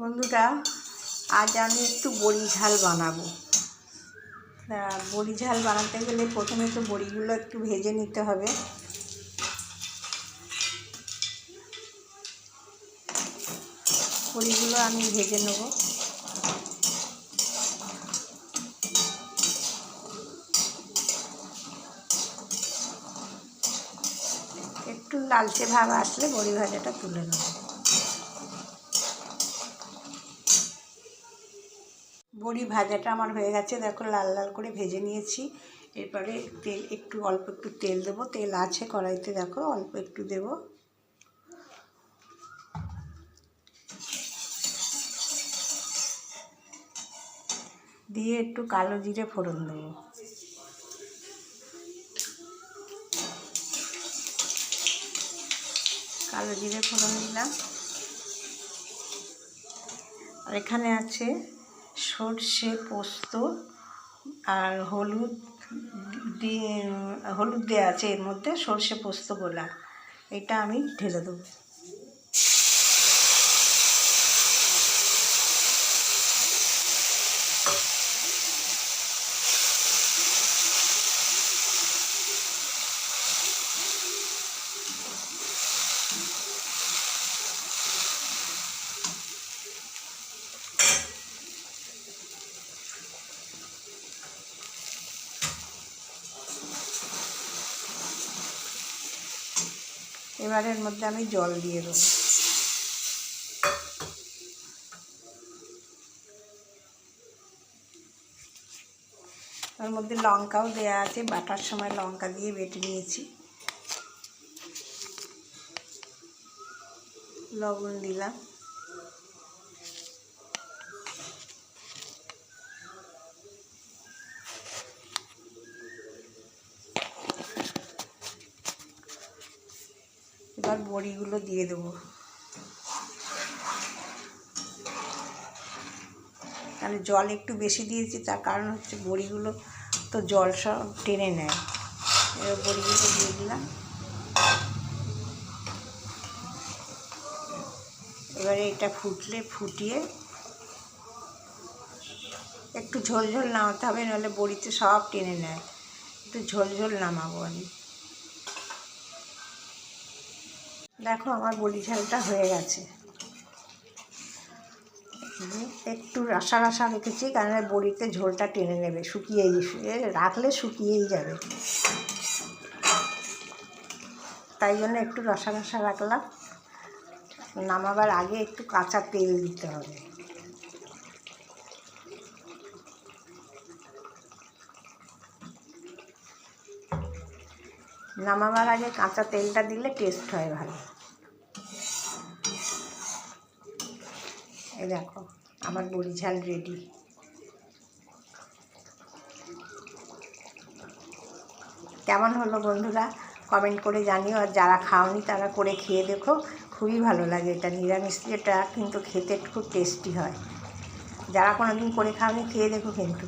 বন্ধুরা, আজ আমি একটু বড়ি ঝাল বানাবো। বড়ি ঝাল বানাতে গেলে প্রথমে তো বড়িগুলো একটু ভেজে নিতে হবে। বড়িগুলো আমি ভেজে নেব। একটু লালচে ভাব আসলে বড়ি ভাজাটা তুলে নেব। বড়ি ভাজাটা আমার হয়ে গেছে। দেখো লাল লাল করে ভেজে নিয়েছি। এরপরে তেল, একটু অল্প একটু তেল দেবো। তেল আছে কড়াইতে, দেখো অল্প একটু দেব। দিয়ে একটু কালো জিরে ফোড়ন দেবো। কালো জিরে ফোড়ন দিলাম। আর এখানে আছে সর্ষে পোস্ত আর হলুদ দিয়ে হলুদ দেওয়া আছে এর মধ্যে সর্ষে পোস্ত গোলা। এটা আমি ঢেলে দেবো। এবারের মধ্যে আমি জল দিয়ে দেবো। তার মধ্যে লঙ্কাও দেওয়া আছে, বাটার সময় লঙ্কা দিয়ে বেটে নিয়েছি। লবণ দিলাম। এবার বড়িগুলো দিয়ে দেবো। তাহলে জল একটু বেশি দিয়েছি, তার কারণ হচ্ছে বড়িগুলো তো জল সব টেনে নেয়। এবার বড়িগুলো দিয়ে দিলাম। এবারে এটা ফুটলে ফুটিয়ে একটু ঝোল ঝোল নামাতে হবে, নাহলে বড়িতে সব টেনে নেয়। একটু ঝোল ঝোল নামাবো আমি। দেখো আমার বলি ঝালটা হয়ে গেছে। একটু রাসা রাসা রেখেছি, কারণ বড়িতে ঝোলটা টেনে নেবে, শুকিয়েই রাখলে শুকিয়েই যাবে। তাই জন্য একটু রসা রসা রাখলাম। নামাবার আগে একটু কাঁচা তেল দিতে হবে। নামাবার আগে কাঁচা তেলটা দিলে টেস্ট হয় ভালো। এই দেখো, আমার বড়ি ঝাল রেডি কেমন হলো বন্ধুরা? কমেন্ট করে জানিও, আর যারা খাওনি তারা করে খেয়ে দেখো, খুবই ভালো লাগে এটা। নিরামিষ এটা কিন্তু খেতে খুব টেস্টি হয়। যারা কোনো দিন করে খাওনি, খেয়ে দেখো কিন্তু।